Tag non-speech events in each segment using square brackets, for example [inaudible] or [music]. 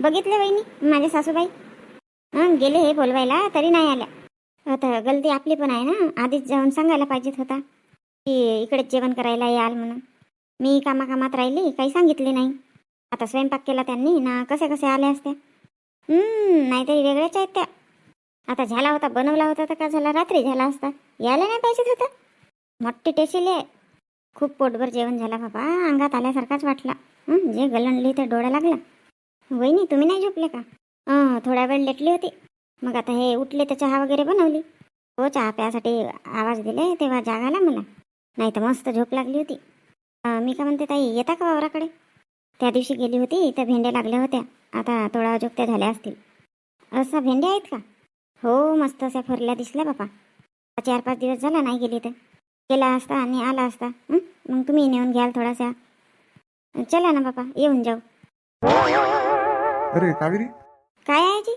बघितले वहिनी माझे सासूबाई. हं गेले हे बोलवायला तरी नाही आल्या. आता गलती आपली पण आहे ना आधीच जाऊन सांगायला पाहिजेत होता. की इकडेच जेवण करायला याल म्हणून. मी कामाकामात राहिली काही सांगितले नाही. आता स्वयंपाक केला त्यांनी ना कसे कसे आले असते नाही नाहीतरी वेगळ्याच आहेत त्या. आता झाला होता बनवला होता तर का झाला रात्री झाला असता. यायला नाही पाहिजेत होता. मोठी टेशील आहे. खूप पोटभर जेवण झाला बाबा अंगात आल्यासारखाच वाटला. जे गलणली तर डोळा लागला. वहिनी तुम्ही नाही झोपले का? हं, थोडा वेळ लेटली होती. मग आता हे उठले तर चहा वगैरे बनवली. हो चहा प्यासाठी आवाज दिले तेव्हा जाग आला मला. नाही तर मस्त झोप लागली होती. मी का म्हणते ताई येता का वावराकडे? त्या दिवशी गेली होती तर भेंड्या लागल्या होत्या. आता थोडा अजोगत्या झाल्या असतील. असा भेंड्या आहेत का? हो मस्त अशा फरल्या दिसल्या बापा. चार पाच दिवस झाला नाही गेली तर. गेला असता आणि आला असता. मग तुम्ही नेऊन घ्याल थोडासा. चला ना बापा येऊन जाऊ. अरे कावेरी? काय आहे जी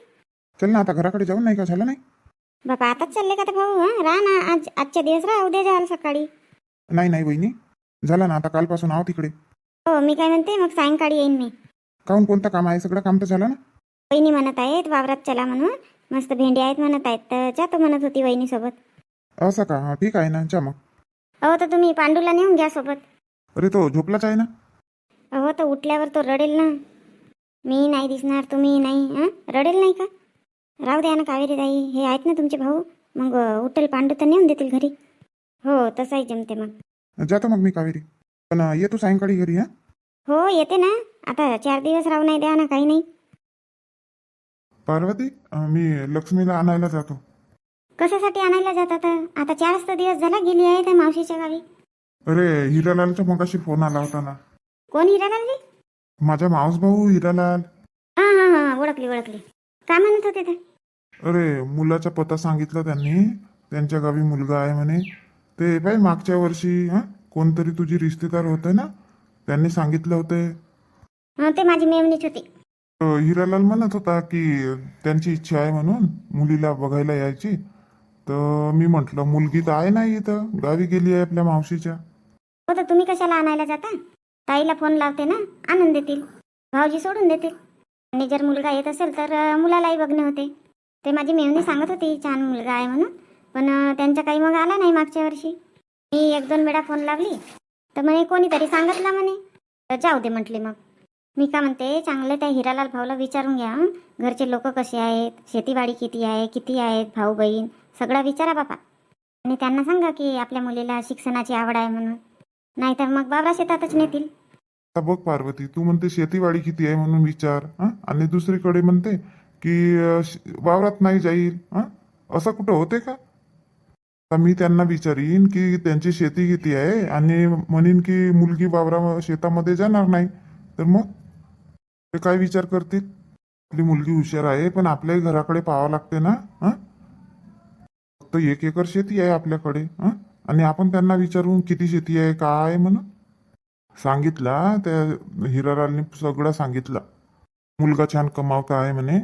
चल ना आता घराकडे जाऊन नाही का? झालं नाही? बापा आताच चालले का तर भाऊ? हां राहा ना आज आजच्या दिवस राहा उद्या जाल सकाळी. नाही नाही वहिनी. झालं ना आता कालपासून आहो तिकडे. हो मी काय म्हणते मग सायंकाळी येईन मी. काहून कोणतं काम आहे? सगळं काम तर झालं ना? वहिनी म्हणत आहेत वावरात चला म्हणून. मस्त भेंडी आहेत म्हणत आहेत तर जातो म्हणत होती वहिनी सोबत असं का? हा ठीक आहे ना जा मग. अहो तर तुम्ही पांडूला नेऊन घ्या सोबत. अरे तो झोपलाच आहे ना? अहो तर उठल्यावर तो रडेल ना. मी नाही दिसणार तुम्ही नाही हां? रडेल नाही का? राहू द्या ना कावेरी ताई हे आहेत ना तुमचे भाऊ. मग उठेल पांडू तर नेऊन देतील घरी. हो तसंही जमते मग. जातो मग मी कावेरी. पण अं, येतो सायंकाळी घरी हा? हो येते ना. आता चार दिवस राहू नाही द्या ना काही नाही. पार्वती अं, मी लक्ष्मीला आणायला जातो. कशासाठी आणायला जातात आता? चारच तर दिवस झाला गेली आहे त्या मावशीच्या गावी. अरे हिरालालचा मगाशी फोन आला होता ना. कोण हिरालालजी? माझा मावस भाऊ हिरालाल हां हां हां ओळखली ओळखली. का म्हणत होते ते? अरे मुलाचा पत्ता सांगितला त्यांनी. त्यांच्या गावी मुलगा आहे म्हणे. ते पाय मागच्या वर्षी हा कोणतरी तुझी रिश्तेदार होते ना? त्यांनी सांगितलं होते. हं, ते माझी मेवणीच होती. अ, हिरालाल म्हणत होता की त्यांची इच्छा आहे म्हणून मुलीला बघायला यायची. तर मी म्हटलं मुलगी तर आहे नाही इथं. गावी गेली आहे आपल्या मावशीच्या. हो तर तुम्ही कशाला आणायला जाता? ताईला फोन लावते ना आणून देतील. भाऊजी सोडून देतील. आणि जर मुलगा येत असेल तर मुलालाही बघणे होते. ते माझी मेवणी सांगत होती छान मुलगा आहे म्हणून. पण त्यांचा त्यांच्या काही मग आला नाही मागच्या वर्षी. मी एक दोन वेळा फोन लावली. तर म्हणे कोणीतरी सांगितलं म्हणे. तर जाऊ दे म्हटले मग. मी का म्हणते चांगले त्या हिरालाल भाऊला विचारून घ्या घरचे लोक कसे आहेत शेतीवाडी किती आहे किती आहेत भाऊ बहीण सगळं विचारा बापा. आणि त्यांना सांगा की आपल्या मुलीला शिक्षणाची आवड आहे म्हणून. नाहीतर मग बाबा शेतातच नेतील. आता बघ पार्वती तू म्हणते शेतीवाडी किती आहे म्हणून विचार हा? आणि दुसरीकडे म्हणते की श- वावरात नाही जाईल हा? असं कुठं होते का? आता मी त्यांना विचारीन की त्यांची शेती किती आहे आणि म्हणीन की मुलगी वावरा शेतामध्ये जाणार नाही तर मग? ते काय विचार करतील? आपली मुलगी हुशार आहे पण आपल्याही घराकडे पाहावं लागते ना फक्त एक एकर शेती आहे आपल्याकडे आणि आपण त्यांना विचारून किती शेती आहे काय आहे म्हणून? सांगितला त्या हिरालालनी सगळं सांगितलं. मुलगा छान कमावता आहे म्हणे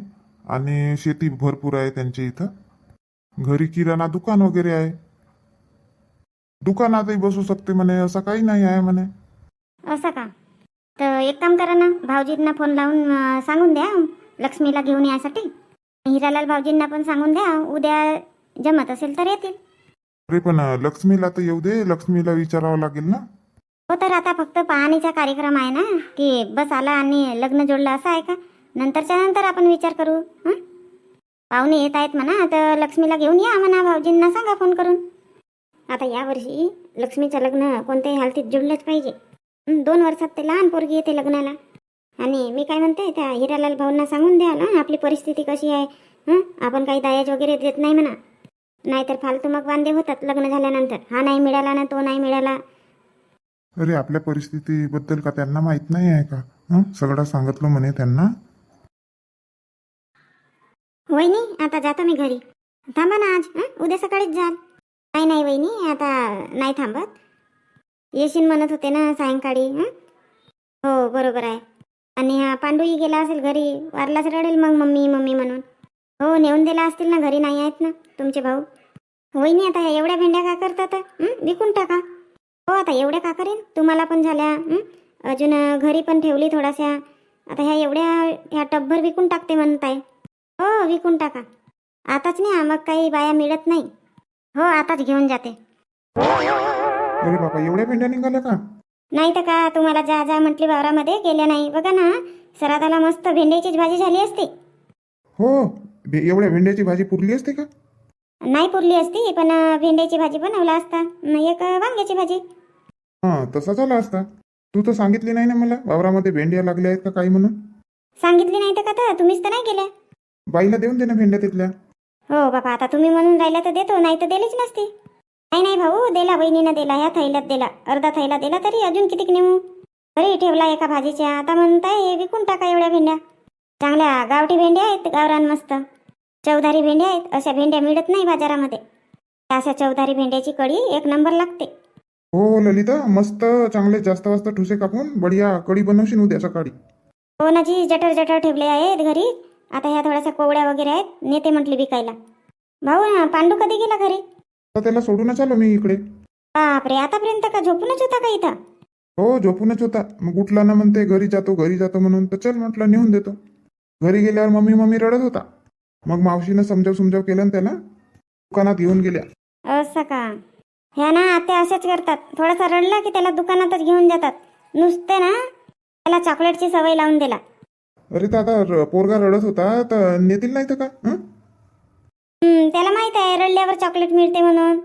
आणि शेती भरपूर आहे त्यांच्या इथं. घरी किराणा दुकान वगैरे आहे. दुकानातही बसू शकते म्हणे असं काही नाही आहे म्हणे. असं का? तर एक काम करा ना भाऊजींना फोन लावून अं, सांगून द्या लक्ष्मीला घेऊन यासाठी. हिरालाल भाऊजींना पण सांगून द्या उद्या जमत असेल तर येतील. अरे पण लक्ष्मीला तर येऊ दे लक्ष्मीला विचारावं लागेल ना. तर आता फक्त पाहणीचा कार्यक्रम आहे ना की बस आला आणि लग्न जोडलं असं आहे का? नंतरच्या नंतर आपण विचार करू हं? पाहुणे येत आहेत म्हणा तर लक्ष्मीला घेऊन या म्हणा भाऊजींना सांगा फोन करून. आता यावर्षी लक्ष्मीचं लग्न कोणत्याही हालतीत जुळलंच पाहिजे. दोन वर्षात ते लहान पोरगी येते लग्नाला. आणि मी काय म्हणते त्या हिरालाल भाऊंना सांगून द्याल आपली परिस्थिती कशी आहे. हं? आपण काही दायाज वगैरे देत नाही म्हणा. नाहीतर फालतू मग वांदे होतात लग्न झाल्यानंतर. हा नाही मिळाला ना तो नाही मिळाला. अरे आपल्या परिस्थितीबद्दल का त्यांना माहीत नाही आहे का? हं? सगळं सांगितलं म्हणे त्यांना. वहिनी आता जातो मी घरी. थांबा ना आज हं? उद्या सकाळीच जाल. नाही नाही वहिनी आता नाही थांबत. येशील म्हणत होते ना सायंकाळी हं? हो बरोबर आहे. आणि हा पांडूही गेला असेल घरी वारलाच रडेल मग मम्मी मम्मी म्हणून. हो नेऊन दिला असतील ना घरी नाही आहेत ना तुमचे भाऊ. वहिनी आता ह्या एवढ्या भेंड्या का करतात हं? विकून टाका. हो आता एवढ्या का करेन? तुम्हाला पण झाल्या? अजून घरी पण ठेवली थोड्याशा. आता ह्या एवढ्या ह्या टब्बर विकून टाकते म्हणत आहे हो विकून टाका. आताच नाही मग काही बाया मिळत नाही. हो आताच घेऊन जाते. अरे बाबा एवढ्या भेंड्या निघाल्या का? नाही तर का तुम्हाला जा जा म्हटली वावरामध्ये गेल्या नाही. बघा ना सरादाला मस्त भेंड्याचीच भाजी झाली असती. हो एवढ्या भेंड्याची भाजी पुरली असते का? नाही पुरली असती पण भेंड्याची भाजी बनवला असता. एक वांग्याची भाजी. हा तसा झाला असता. तू तर सांगितली नाही ना मला वावरामध्ये भेंड्या लागल्या आहेत का काही म्हणून? सांगितली नाही तर का तर? तुम्हीच तर नाही गेल्या बाईला देऊन दे ना भेंड्या तिथल्या. हो बाबा आता तुम्ही म्हणून राहिला तर देतो नाही तर दिलीच नसती. नाही नाही भाऊ दिला बहिणीनं दिला ह्या थैल्यात दिला अर्धा थैला दिला तरी अजून कितीक नेऊ? घरी ठेवला एका भाजीच्या. आता म्हणताय हे विकून टाका एवढ्या भेंड्या. चांगल्या गावठी भेंड्या आहेत गावरान मस्त. चौधारी भेंड्या आहेत अशा भेंड्या मिळत नाही बाजारामध्ये. अशा चौधारी भेंड्याची कढी एक नंबर लागते. हो ललिता मस्त चांगले जास्त वाजता ठुसे कापून बढिया कढी बनवशील उद्या सकाळी. हो ना जी जटर जटर ठेवले आहेत घरी. आता ह्या थोड्याशा कोवड्या वगैरे आहेत नेते म्हटली विकायला. भाऊ ना पांडू कधी गेला घरी? तर त्याला सोडूनच आलो मी इकडे. बापरे आतापर्यंत का झोपूनच होता का इथं? हो झोपूनच होता. मग उठला ना म्हणते घरी जातो घरी जातो म्हणून तर चल म्हटलं नेऊन देतो. घरी गेल्यावर मम्मी मम्मी रडत होता. मग मावशीनं समजाव समजाव केलं ना त्याला दुकानात घेऊन गेल्या. असं का? ह्या ना आत्या असेच करतात. थोडासा रडला की त्याला दुकानातच घेऊन जातात. नुसते ना त्याला चॉकलेटची सवय लावून दिला. अरे तर आता र- पोरगा रडत होता तर नेतील नाही तर का? हं? हं, त्याला माहीत आहे रडल्यावर चॉकलेट मिळते म्हणून.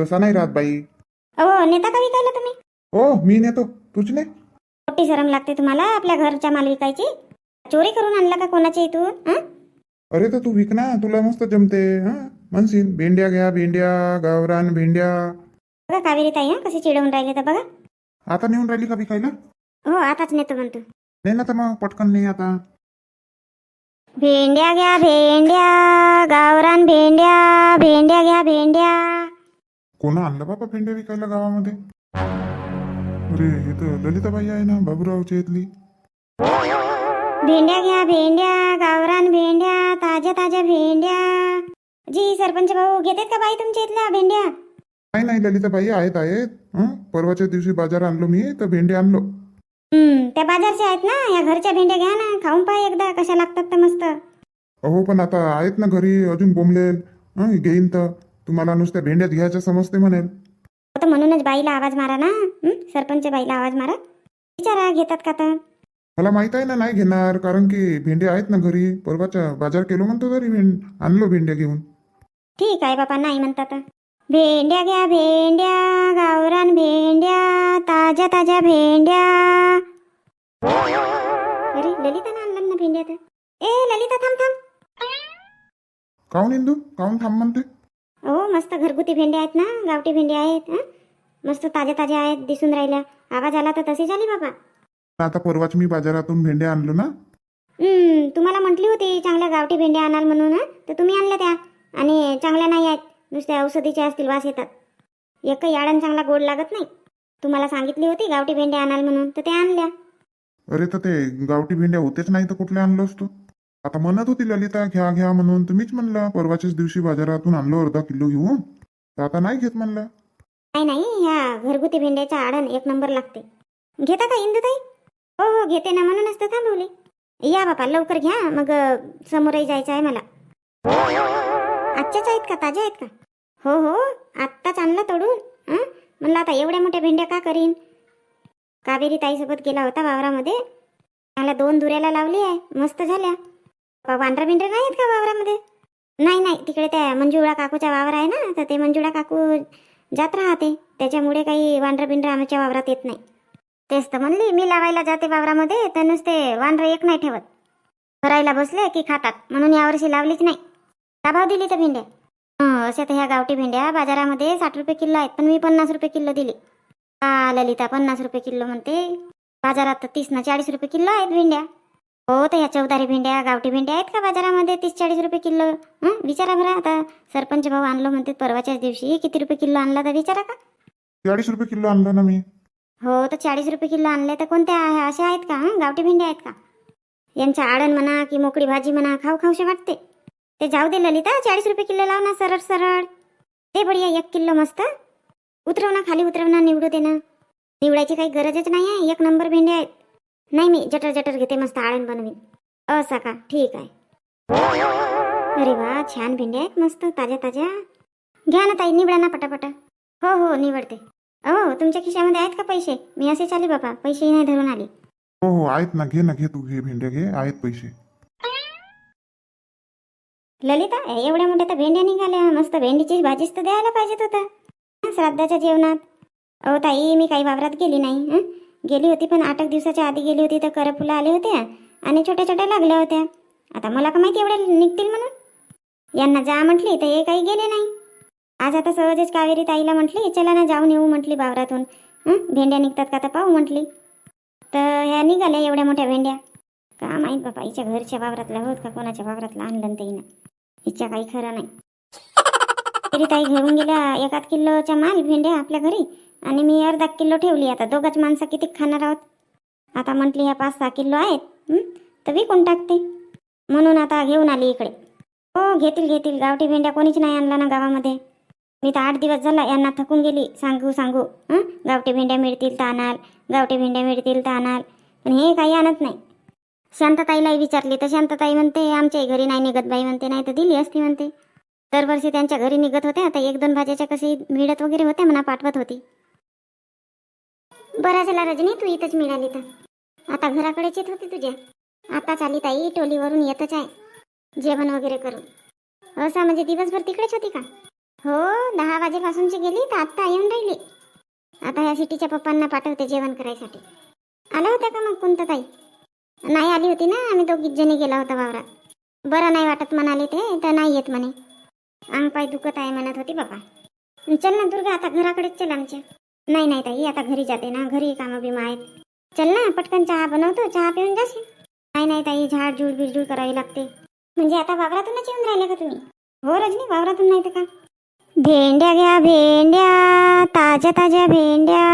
तसा नाही राहत बाई. हो नेता का विकायला तुम्ही? हो मी नेतो. तुझ ने. मोठी शरम लागते तुम्हाला आपल्या घरच्या माल विकायची? चोरी करून आणला का कोणाच्या इथून? हं? अरे तर तू विक ना तुला मस्त जमते हा? म्हणशील भेंड्या घ्या भेंड्या गावरान भेंड्या. बघा कावेरी ताई हं कशी चिडवून राहिले तर बघा. आता नेऊन राहिली का विकायला? हो आताच नेतो म्हणतो. नाही ना तर मग पटकन नाही आता. भेंड्या घ्या भेंड्या गावरान भेंड्या भेंड्या घ्या भेंड्या. कोणा आणलं बाबा भेंड्या विकायला गावामध्ये? अरे हे तर ललिताबाई आहे ना बाबूरावच्या इथली. भेंड्या घ्या भेंड्या गावरान भेंड्या ताज्या ताज्या भेंड्या. जी सरपंच भाऊ घेतात का बाई तुमच्या इथल्या भेंड्या? नाही नाही ललिताबाई आहेत आहेत. हं? परवाच्या दिवशी बाजार आणलो मी तर भेंडे आणलो. हम्म त्या बाजारच्या आहेत ना? या घरच्या भेंड्या घ्या ना खाऊन पहा एकदा कशा लागतात तर मस्त. अहो पण आता आहेत ना घरी अजून बोंबलेल. हं? घेईन तर. तुम्हाला नुसत्या भेंड्यात घ्यायच्या समजते म्हणेल. तर म्हणूनच बाईला आवाज मारा ना. हं? सरपंच बाईला आवाज मारा. विचारा घेतात का तर? मला माहीत आहे ना नाही घेणार कारण की भेंडे आहेत ना घरी परवाच्या बाजार केलो म्हणतो तरी आणलो भेंड्या घेऊन. ठीक आहे बापा नाही म्हणतात. भेंड्या घ्या भेंड्या गावरान भेंड्या ताज्या ताज्या भेंड्या. अरे ललितानं आणलं ना भेंड्या तर. ए ललिता थांब थांब. काऊन इंदू? काऊन थांब म्हणते? हो मस्त घरगुती भेंड्या आहेत ना गावठी भेंड्या आहेत हं? मस्त ताज्या ताज्या आहेत दिसून राहिल्या. आवाज आला तर तशी झाली बाबा. आता परवाच मी बाजारातून भेंड्या आणलो ना. हम्म, तुम्हाला म्हटली होती चांगल्या गावठी भेंड्या आणाल म्हणून हं? तर तुम्ही आणल्या त्या. आणि चांगल्या नाही आहेत नुसत्या औषधीच्या असतील वास येतात. एकही याडन चांगला गोड लागत नाही. तुम्हाला सांगितली होती गावठी भेंड्या आणाल म्हणून तर त्या आणल्या. अरे तर ते गावठी भेंड्या होतेच नाही तर कुठले आणलो असतो आता म्हणत होती ललिता घ्या घ्या म्हणून तुम्हीच म्हणला परवाच्याच दिवशी बाजारातून आणलो अर्धा किलो घेऊन. तर आता नाही घेत म्हणला. नाही नाही ह्या घरगुती भेंड्याच्या आडण एक नंबर लागते. घेता का इंदुताई? हो हो घेते ना म्हणूनच तर थांबवले. या बापा लवकर घ्या मग समोरही जायचं आहे मला. आजच्याच आहेत का ताज्या आहेत का? हो हो आत्ताच आणलं तोडून म्हणलं आता एवढ्या मोठ्या भेंड्या का करीन? कावेरी ताईसोबत गेला होता वावरामध्ये. मला दोन दुऱ्याला लावली आहे मस्त झाल्या. बा, वांढरा बिंढरा नाही आहेत का वावरामध्ये? नाही नाही तिकडे त्या मंजुळा काकूचा वावर आहे ना तर ते मंजुळा काकू जात राहते. त्याच्यामुळे काही वांढरं बिंढरं आमच्या वावरात येत नाही. तेच तर म्हणली मी लावायला जाते वावरामध्ये तर नुसते वानर एक नाही ठेवत. करायला बसले की खातात म्हणून यावर्षी लावलीच नाही. का भाव दिली तर भेंड्या? असे तर ह्या गावठी भेंड्या बाजारामध्ये साठ रुपये किलो आहेत पण मी पन्नास रुपये किलो दिली. का ललिता पन्नास रुपये किलो म्हणते. बाजारात तर तीस ना चाळीस रुपये किलो आहेत भेंड्या. हो तर ह्या चौदारी भेंड्या गावठी भेंड्या आहेत का बाजारामध्ये तीस चाळीस रुपये किलो? हं विचारा बरं आता सरपंच भाऊ आणलो म्हणते परवाच्याच दिवशी किती रुपये किलो आणला तर विचारा का? चाळीस रुपये किलो आणलं ना मी. हो तर चाळीस रुपये किलो आणले तर कोणत्या आहे? अशा आहेत का? हं? गावठी भेंड्या आहेत का? यांच्या आडण म्हणा की मोकळी भाजी म्हणा खाऊ खाऊशे वाटते. ते जाऊ दे ललिता चाळीस रुपये किलो लाव ना सरळ सरळ. ते बढिया एक किलो मस्त. उतरव ना खाली उतरव ना निवडू दे ना. निवडायची काही गरजच नाही आहे एक नंबर भेंड्या आहेत. नाही मी जटर जटर घेते मस्त आळण बनवीन. असा का? ठीक आहे. अरे वा छान भेंड्या आहेत मस्त ताज्या ताज्या. घ्या ना ताई निवडा ना पटापटा. हो हो निवडते. हो तुमच्या खिशामध्ये आहेत का पैसे? मी असेच आले बाबा पैसेही नाही धरून आले. हो हो आहेत ना घे ना घे तू घे भेंड्या घे आहेत पैसे. ललिता एवढ्या मोठ्या तर भेंड्या निघाल्या. मस्त भेंडीची भाजीच तर द्यायला पाहिजेत होता. हं, श्राद्धाच्या जेवणात. अहो ताई मी काही वावरात गेली नाही हं? गेली होती पण आठ एक दिवसाच्या आधी गेली होती तर करफुलं आले होते आणि छोट्या छोट्या लागल्या होत्या. आता मला का माहिती एवढ्या निघतील म्हणून? यांना जा म्हटली तर हे काही गेले नाही. आज आता सहजच कावेरी ताईला म्हटली चला ना जाऊन येऊ म्हटली वावरातून. भेंड्या निघतात का तर पाहू म्हटली. तर ह्या निघाल्या एवढ्या मोठ्या भेंड्या. का माहीत बापा हिच्या घरच्या वावरातल्या होत का कोणाच्या वावरातला आणलं ते हिच्या काही खरं नाही. तरी ताई घेऊन गेल्या एकाच किलोच्या माल भेंड्या आपल्या घरी. आणि मी अर्धा किलो ठेवली आता. दोघंच माणसं किती खाणार आहोत? आता म्हटली ह्या पाच सहा किलो आहेत. तर विकून टाकते. म्हणून आता घेऊन आली इकडे. हो घेतील घेतील. गावठी भेंड्या कोणीच नाही आणला ना गावामध्ये. मी तर आठ दिवस झाला यांना थकून गेली. सांगू सांगू. हं? गावठी भेंड्या मिळतील तर आणाल. गावठी भेंड्या मिळतील तर आणाल. पण हे काही आणत नाही. शांतताईलाही विचारली. तर शांतताई म्हणते आमच्याही घरी नाही निघत बाई म्हणते. नाही तर दिली असती म्हणते. दरवर्षी त्यांच्या घरी निघत होत्या. आता एक दोन भाज्याच्या कशी मिळत वगैरे होत्या म्हणा पाठवत होती. बरा झाला रजनी तू इथंच मिळाली तर. आता घराकडेच येत होती तुझ्या. आताच आली ताई टोलीवरून येतच आहे. जेवण वगैरे करून. असं म्हणजे दिवसभर तिकडेच होती का? हो दहा वाजेपासूनची गेली तर आत्ता येऊन राहिली. आता ह्या सिटीच्या पप्पांना पाठवते जेवण करायसाठी. आला होता का मग कोणता ताई नाही आली होती ना आम्ही दोघीच जणी गेला होता वावरात. बरं नाही वाटत म्हणाले ते तर नाही येत म्हणे. अंग पाय दुखत आहे म्हणत होती बाबा. चल ना दुर्गा आता घराकडेच चल आमच्या. नाही नाही ताई आता घरी जाते ना घरी कामं बिमा आहेत. चल ना पटकन चहा बनवतो चहा पिऊन जाशील. नाही नाही ताई झाड झूड बिरजूड करावी लागते. म्हणजे आता वावरातूनच येऊन राहिले का तुम्ही? हो रजनी वावरातून नाही तर का? भेंड्या घ्या भेंड्या. ताज्या ताज्या भेंड्या.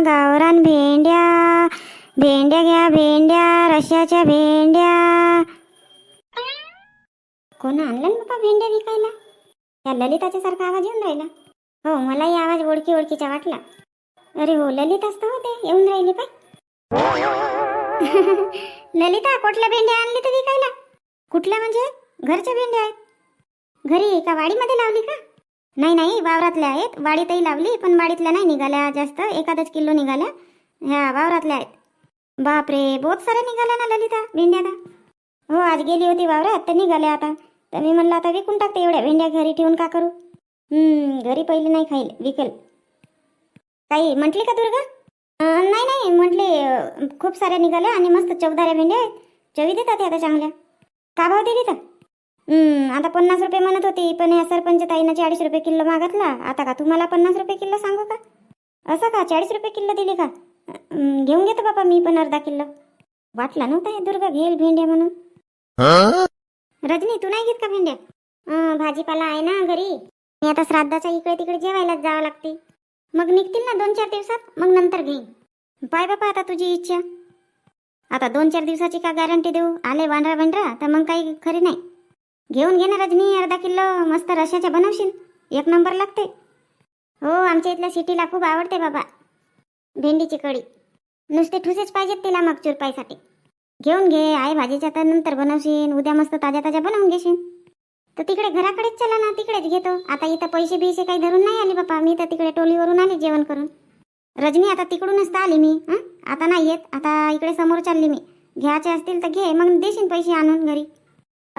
गावरान भेंड्या. भेंड्या घ्या भेंड्या. रश्याच्या भेंड्या. कोण आणलं ना बाबा भेंड्या विकायला? त्या ललिताच्या सारखा आवाज येऊन राहिला. हो मलाही आवाज ओळखी ओळखीचा वाटला. अरे हो ललिताच तर होते येऊन राहिली पाय. [laughs] ललिता कुठल्या भेंड्या आणली तर विकायला? कुठल्या म्हणजे? घरच्या भेंड्या आहेत. घरी का वाडीमध्ये लावली का? नाही नाही वावरातल्या आहेत. वाडीतही लावली पण वाडीतल्या नाही निघाल्या. जास्त एखादच किलो निघाल्या. ह्या वावरातल्या आहेत. बापरे बहुत साऱ्या निघाल्या ना ललिता भेंड्या ना हो आज गेली होती वावरात तर निघाल्या आता. तर मी म्हणलं आता विकून टाकते एवढ्या भेंड्या घरी ठेवून का करू? हम्म, घरी पहिले नाही खाईल विकल. काही म्हटली का दुर्गा? नाही नाही म्हटले खूप साऱ्या निघाल्या आणि मस्त चौदाऱ्या भेंड्या आहेत. चवी देतात आता चांगल्या. का भाव दिली तर? आता पन्नास रुपये म्हणत होती पण या सरपंच ताईनं चाळीस रुपये किलो मागितला. आता का तुम्हाला पन्नास रुपये किलो सांगू का? असं का? चाळीस रुपये किलो दिली का? घेऊन घेतो बापा मी पण अर्धा किलो वाटला नव्हता हे दुर्गा घेईल भेंड्या म्हणून. रजनी तू नाही घेत का भेंड्या? भाजीपाला आहे ना घरी. मी आता श्राद्धाच्या इकडे तिकडे जेवायलाच जावं लागते. मग निघतील ना दोन चार दिवसात? मग नंतर घेईन. पाय बापा आता तुझी इच्छा. आता दोन चार दिवसाची का गॅरंटी देऊ? आले वांढरा वांढरा तर मग काही खरी नाही. घेऊन घे ना रजनी अर्धा किलो मस्त रशाच्या बनवशील. एक नंबर लागते. हो आमच्या इथल्या सिटीला खूप आवडते बाबा. भेंडीची कढी. नुसते ठुसेच पाहिजेत तिला मग चुरपाईसाठी. घेऊन घे आई भाजीच्या तर नंतर बनवशील उद्या मस्त ताज्या ताज्या बनवून घेशील. तर तिकडे घराकडेच चला ना तिकडेच घेतो. आता इथं पैसे बिसे काही धरून नाही आले बापा मी तर तिकडे टोलीवरून आले जेवण करून. रजनी आता तिकडूनच तर आली मी हं? आता नाही येत आता इकडे समोर चालली मी. घ्यायचे असतील तर घे मग देशील पैसे आणून घरी.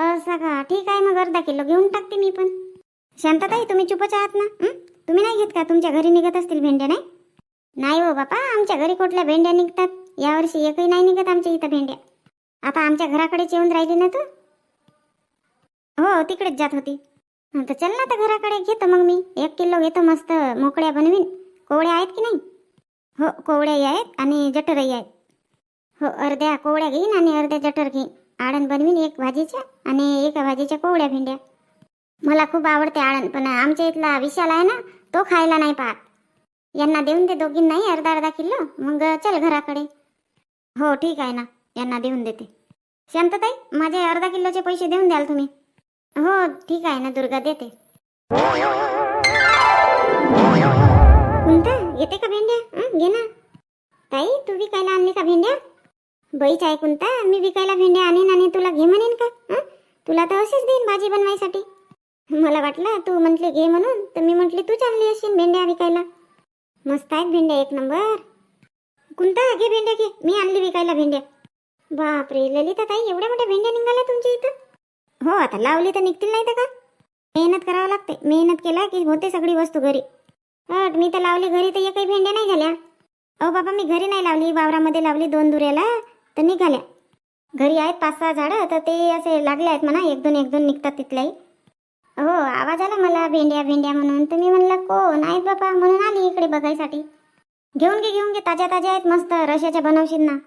असं का ठीक आहे मग अर्धा किलो घेऊन टाकते मी पण. शांतताई तुम्ही चुपच आहात ना? तुम्ही नाही घेत का? तुमच्या घरी निघत असतील भेंड्या नाही? नाही हो बापा आमच्या घरी कुठल्या भेंड्या निघतात? यावर्षी एकही नाही निघत आमच्या इथं भेंड्या. आता आमच्या घराकडेच येऊन राहिली ना तू? हो तिकडेच जात होती. तर चल ना तर घराकडे घेतो मग मी. एक किलो घेतो मस्त मोकळ्या बनवीन. कोवड्या आहेत की नाही? हो कोवड्याही आहेत आणि जठरही आहेत. हो अर्ध्या कोवड्या घेईन आणि अर्ध्या जठर घेईन. आळण बनवीन एक भाजीच्या आणि एका भाजीच्या कोवड्या भेंड्या. मला खूप आवडते आळण पण आमच्या इथला विशाल आहे ना तो खायला नाही पाहत. यांना देऊन दे दोघीं नाही अर्धा अर्धा किलो मग चल घराकडे. हो ठीक आहे ना यांना देऊन देते. शांतताई माझे अर्धा किलोचे पैसे देऊन द्याल तुम्ही? हो ठीक आहे ना दुर्गा देते. कोणता? येते का भेंड्या? घे ना. ताई तू विकायला आणली का भेंड्या? बैच ऐकून कोणता मी विकायला भेंड्या आणीन आणि तुला घे म्हणेन का? हं? तुला तर असेच देईन भाजी बनवायसाठी. मला वाटलं तू म्हटली घे म्हणून तर मी म्हटली तू चालली असेल भेंड्या विकायला. मस्त आहेत भेंड्या एक नंबर. कोणता घे भेंड्या घे. मी आणली विकायला भेंड्या. बापरे ललिता ताई एवढ्या मोठ्या भेंड्या निघाल्या तुमच्या इथं? हो आता लावली तर निघतील नाही तर का? मेहनत करावं लागते मेहनत केला की होते सगळी वस्तू घरी. हट मी तर लावली घरी तर एकही भेंड्या नाही झाल्या. अहो बाबा मी घरी नाही लावली. वावरामध्ये लावली दोन दुऱ्याला. तर निघाल्या. घरी आहेत पाच सहा झाडं तर ते असे लागले आहेत म्हणा एक दोन एक दोन निघतात तिथल्याही. हो आवाज आला मला भेंड्या भेंड्या म्हणून. तर मी म्हणलं कोण आहेत बाबा म्हणून आली इकडे बघायसाठी. घेऊन घे घेऊन घे ताज्या ताज्या आहेत मस्त रशाच्या बनवशील ना.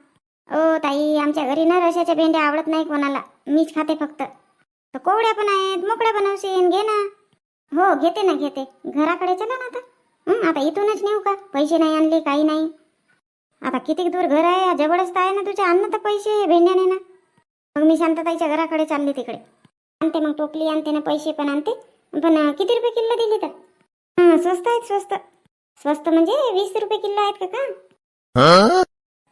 ओ ताई आमच्या घरी ना रशाच्या भेंड्या आवडत नाही कोणाला मीच खाते फक्त. तर कोवड्या पण आहेत मोकळ्या बनवशील घे ना. हो घेते ना घेते. घराकडे चला ना आता. आता इथूनच नेऊ का? पैसे नाही आणले काही नाही. आता किती दूर घर आहे जवळच तर आहे ना तुझ्या अन्न तर पैसे भेंड्याने ना. मग मी शांतताईच्या घराकडे चालली तिकडे. आणते मग टोपली आणते ना पैसे पण आणते. पण किती रुपये किलो दिली तर? हं, स्वस्त आहेत स्वस्त. स्वस्त म्हणजे वीस रुपये किलो आहेत का का?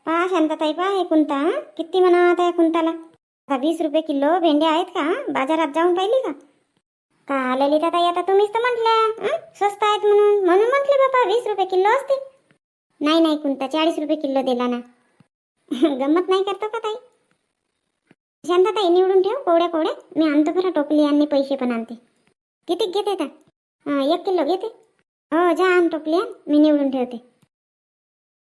पहा शांतताई पहा हे कुंता हं? किती म्हणा आता या कुंताला आता वीस रुपये किलो भेंड्या आहेत का हं? बाजारात जाऊन पाहिली का? का ललिता ताई आता तुम्हीच तर म्हटलं हं? स्वस्त आहेत म्हणून. म्हणून म्हटले बाबा वीस रुपये किलो असते नाही नाही कुंता चाळीस रुपये किलो दिला ना. गंमत नाही करतो का ताई? शांताताई निवडून ठेव कोवड्या कोवड्या. मी आणतो खरं टोपली आणि पैसे पण आणते. किती घेते का एक किलो घेते. हो जा आण टोपली आण. मी निवडून ठेवते.